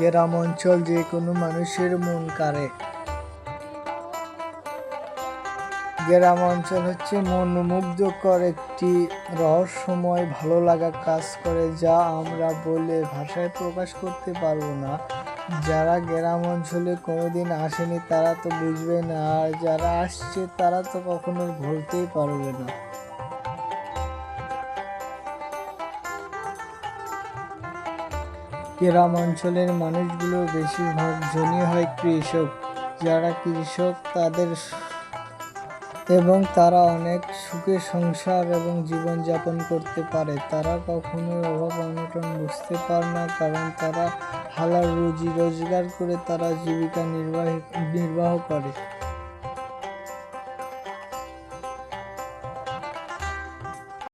গ্রাম অঞ্চল যে কোনো মানুষের মন কাড়ে। গ্রাম অঞ্চল হচ্ছে মনোমুগ্ধকর একটি রহস্যময় ভালো লাগা কাজ করে যা আমরা বলে ভাষায় প্রকাশ করতে পারব না। যারা গ্রাম অঞ্চলে কোনোদিন আসেনি তারা তো বুঝবে না, আর যারা আসছে তারা তো কখনো ভুলতেই পারবে না। গ্রাম অঞ্চলের মানুষগুলো বেশিরভাগ জনই হয় কৃষক, যারা কৃষক তাদের এবং তারা অনেক সুখে সংসার এবং জীবনযাপন করতে পারে। তারা কখনোই অভাব অনটন বুঝতে পারে না, কারণ তারা হালাল রুজি রোজগার করে তারা জীবিকা নির্বাহ নির্বাহ করে।